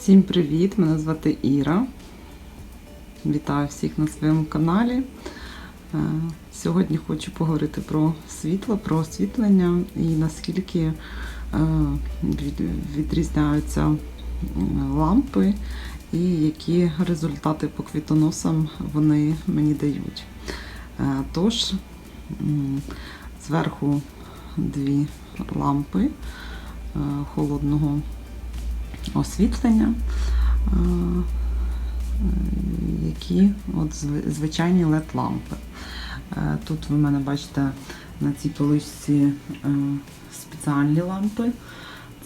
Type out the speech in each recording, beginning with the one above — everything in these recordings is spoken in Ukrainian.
Всім привіт! Мене звати Іра. Вітаю всіх на своєму каналі. Е, Сьогодні хочу поговорити про світло, про освітлення і наскільки е, відрізняються лампи і які результати по квітоносам вони мені дають. Е, Тож, зверху дві лампи холодного освітлення, е, які от звичайні led лампи. Е, Тут ви мене бачите на цій поличці е, спеціальні лампи,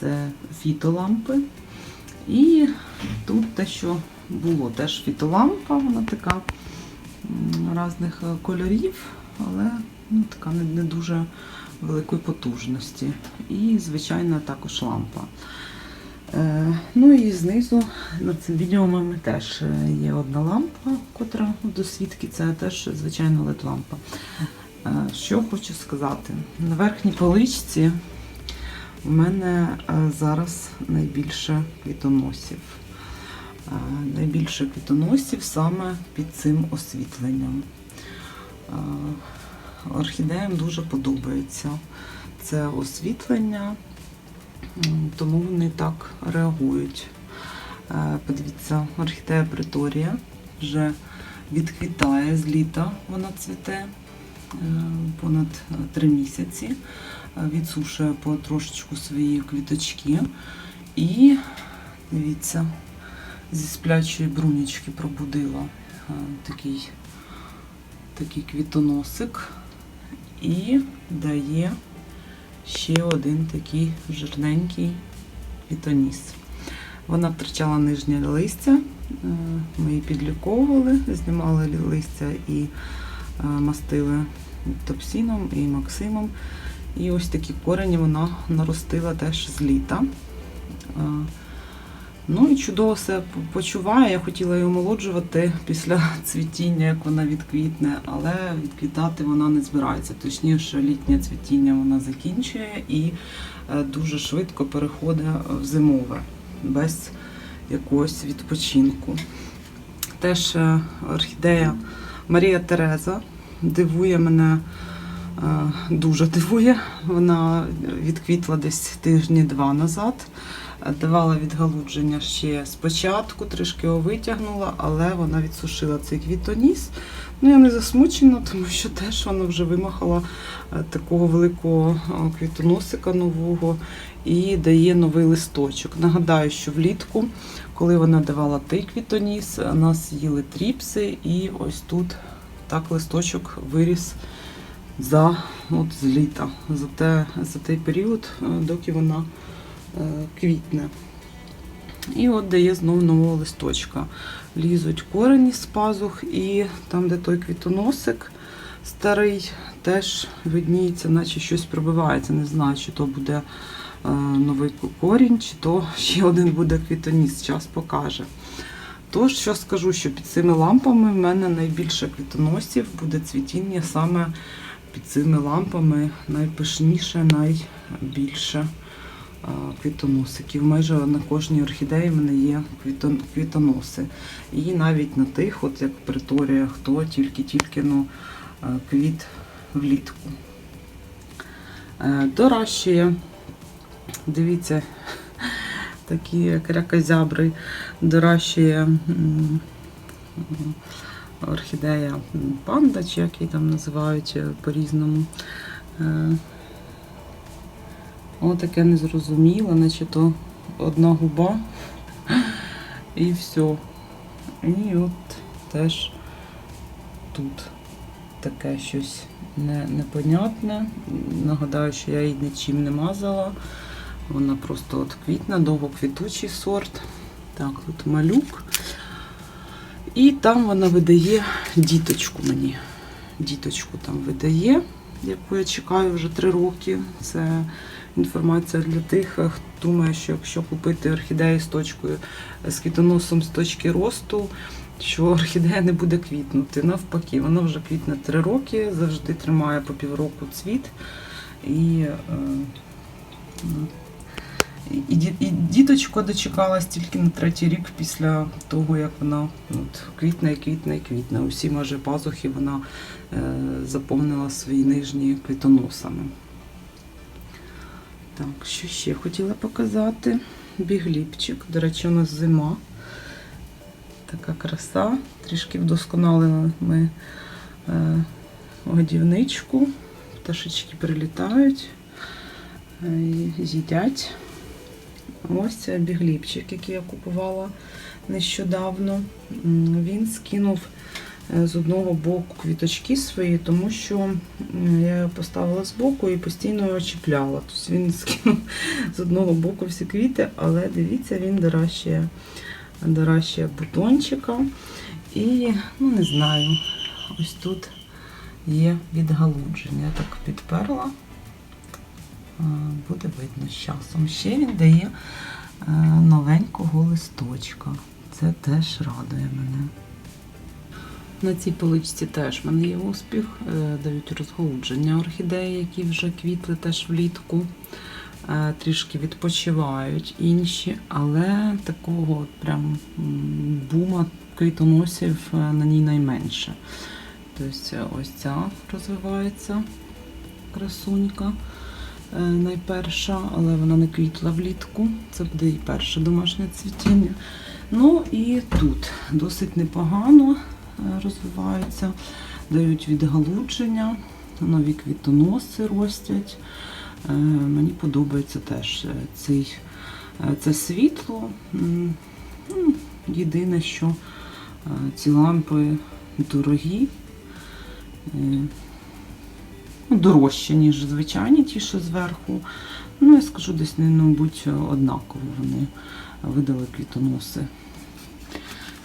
це фітолампи. І тут те, що було, теж фітолампа, вона така різних кольорів, але ну, така не, дуже великої потужності. І звичайна також лампа. Ну і знизу над цим відео у мене теж е, є одна лампа, котра до свідки, це теж лампа. Е, Що хочу сказати? На верхній поличці у мене е, зараз найбільше квітоносів. Е, Найбільше квітоносів саме під цим освітленням. Орхідеям дуже подобається це освітлення. Тому вони так реагують. Е, Подивіться, орхідея Преторія вже відквітає з літа, вона цвіте е, понад е, три місяці, відсушує потрошечку свої квіточки. І дивіться, зі сплячої брунічки пробудила такий, такий квітоносик і дає ще один такий жирненький пітоніс. Вона втрачала нижнє листя, е, ми її підліковували, знімали листя і е, мастили топсіном і максимом. І ось такі корені вона наростила теж з літа. Ну і чудово себе почуває. Я хотіла її омолоджувати після цвітіння, як вона відквітне, але відквітати вона не збирається. Точніше, літнє цвітіння вона закінчує і е, дуже швидко переходить в зимове, без якогось відпочинку. Теж е, орхідея Марія Тереза дивує мене. е, Дуже дивує. Вона відквітла десь тижні два назад. Давала відгалудження ще спочатку, трішки його витягнула, але вона відсушила цей квітоніс. Ну, я не засмучена, тому що теж вона вже вимахала е, такого великого е, квітоносика нового і дає новий листочок. Нагадаю, що влітку, коли вона давала той квітоніс, нас їли тріпси, і ось тут так листочок виріс за, от, з літа, за, те, за той період, е, доки вона квітне. І от дає знову нового листочка. Лізуть корені з пазух, і там, де той квітоносик старий, теж видніється, наче щось пробивається. Не знаю, чи то буде е, новий корінь, чи то ще один буде квітоніс, час покаже. Тож, що скажу, що під цими лампами в мене найбільше квітоносів буде цвітіння саме під цими лампами найпишніше, найбільше квітоносиків. Майже на кожній орхідеї в мене є квітоноси. І навіть на тих, от як Преторія, хто тільки-тільки ну, квіт влітку. Е, Доращує, дивіться, такі крякозябри, доращує орхідея панда, чи як її там називають е, по-різному. Е, О, таке незрозуміле, наче то одна губа і все. І от теж тут таке щось не, непонятне. Нагадаю, що я її нічим не мазала. Вона просто от квітна, довгоквітучий сорт. Так, тут малюк. І там вона видає діточку мені. Діточку там видає, яку я чекаю вже три роки. Це інформація для тих, хто думає, що якщо купити орхідею з точкою з квітоносом з точки росту, що орхідея не буде квітнути. Навпаки, вона вже квітне три роки, завжди тримає по півроку цвіт. І е, І, і діточка дочекалась тільки на третій рік після того, як вона от, квітне, квітне, і квітне. Усі майже пазухи вона е, заповнила свої нижні квітоносами. Так, що ще хотіла показати? Бігліпчик. До речі, у нас зима. Така краса. Трішки вдосконалили ми е, годівничку. Пташечки прилітають е, з'їдять. Ось це бігліпчик, який я купувала нещодавно. Він скинув з одного боку квіточки свої, тому що я його поставила з боку і постійно його чіпляла. Тобто він скинув з одного боку всі квіти, але дивіться, він доращує, доращує бутончика. І, ну не знаю, ось тут є відгалудження. Я так підперла. Е, Буде видно з часом. Ще він дає е, новенького листочка. Це теж радує мене. На цій поличці теж в мене є успіх. Е, Дають розголудження орхідеї, які вже квітли теж влітку. Е, Трішки відпочивають інші, але такого прям бума квітоносів е, на ній найменше. Тобто ось ця розвивається красунька найперша, але вона не квітла влітку. Це буде і перше домашнє цвітіння. Ну і тут досить непогано розвиваються, дають відгалудження, нові квітоноси ростять. Е, Мені подобається теж е, цей, е, це світло. Ну, Єдине, що ці лампи дорогі. Ну, ніж звичайні ті, що зверху. Ну, я скажу, десь, ну, мабуть, однаково вони видали квітоноси.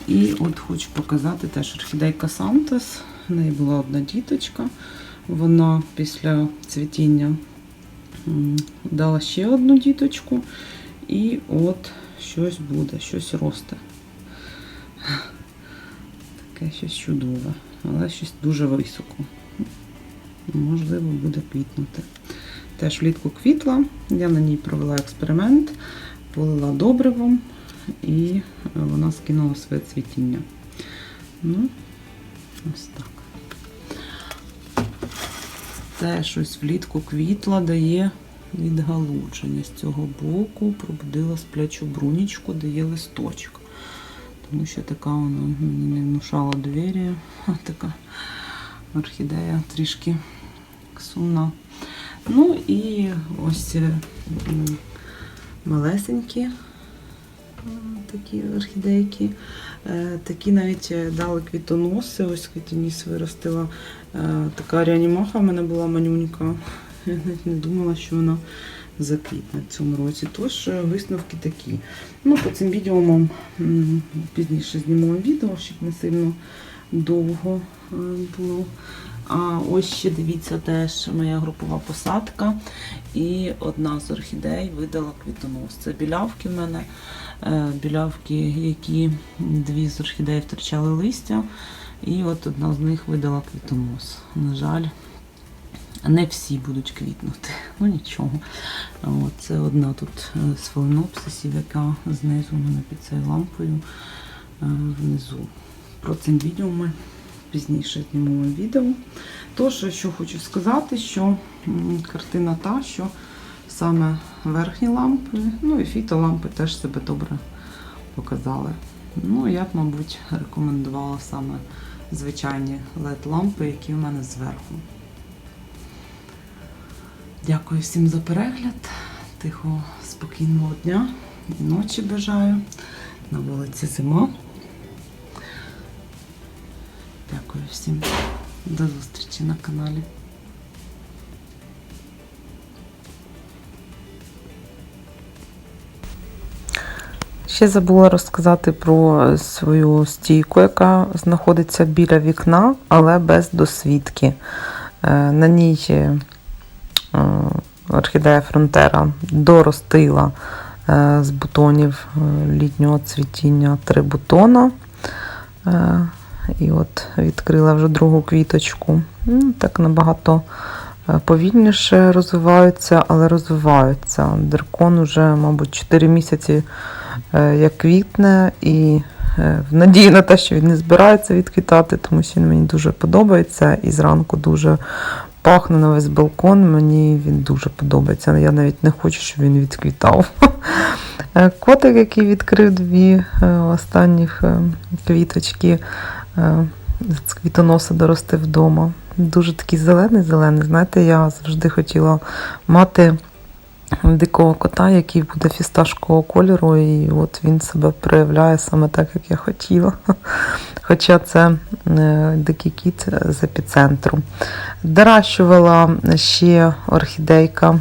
І от хочу показати теж орхідейка Сантос. В неї була одна діточка. Вона після цвітіння дала ще одну діточку. І от щось буде, щось росте. Таке щось чудове, але щось дуже високо можливо, буде квітнути. Теж влітку квітла, я на ній провела експеримент, полила добривом і вона скинула своє цвітіння. Ну, ось так. Теж щось влітку квітла дає відгалудження з цього боку, пробудила сплячу брунічку, дає листочок. Тому що така вона не внушала довір'я. Така орхідея трішки сумна. Ну і ось е, малесенькі е, такі орхідейки. Е, Такі навіть е, дали квітоноси. Ось квітоніс виростила. Е, Така реанімаха в мене була манюнька. Я навіть не думала, що вона заквітне в цьому році. Тож висновки такі. Ну, по цим відео ми пізніше знімемо відео, щоб не сильно довго було. А ось ще дивіться теж моя групова посадка. І одна з орхідей видала квітонос. Це білявки в мене. Е, Білявки, які дві з орхідей втрачали листя. І от одна з них видала квітонос. На жаль, не всі будуть квітнути. Ну нічого. От, це одна тут е, з фаленопсисів, яка знизу у мене під цією лампою е, внизу. Про це відео ми пізніше знімемо відео. Тож, що хочу сказати, що картина та, що саме верхні лампи, ну і фітолампи теж себе добре показали. Ну, я б, мабуть, рекомендувала саме звичайні LED-лампи, які в мене зверху. Дякую всім за перегляд. Тихого, спокійного дня і ночі бажаю. На вулиці зима. Всім. До зустрічі на каналі. Ще забула розказати про свою стійку, яка знаходиться біля вікна, але без досвідки. Е, На ній е, орхідея Фронтера доростила е, з бутонів літнього цвітіння три бутона. І от відкрила вже другу квіточку. Ну, Так набагато е, повільніше розвиваються, але розвиваються. Дракон уже, мабуть, 4 місяці е, як квітне, і е, в надії на те, що він не збирається відквітати, тому що він мені дуже подобається і зранку дуже пахне на весь балкон. Мені він дуже подобається. Я навіть не хочу, щоб він відквітав. Котик, який відкрив дві останніх е, квіточки з квітоноса дорости вдома. Дуже такий зелений-зелений. Знаєте, я завжди хотіла мати дикого кота, який буде фісташкового кольору, і от він себе проявляє саме так, як я хотіла. Хоча це е, дикий кіт з епіцентру. Доращувала ще орхідейка.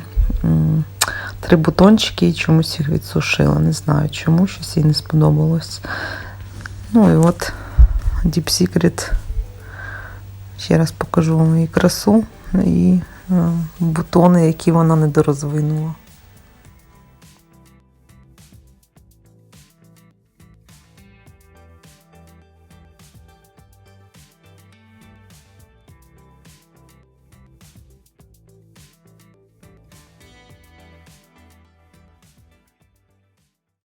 Три бутончики і чомусь їх відсушила. Не знаю чому, щось їй не сподобалось. Ну і от Deep Secret. Ще раз покажу вам її красу і е, бутони, які вона недорозвинула.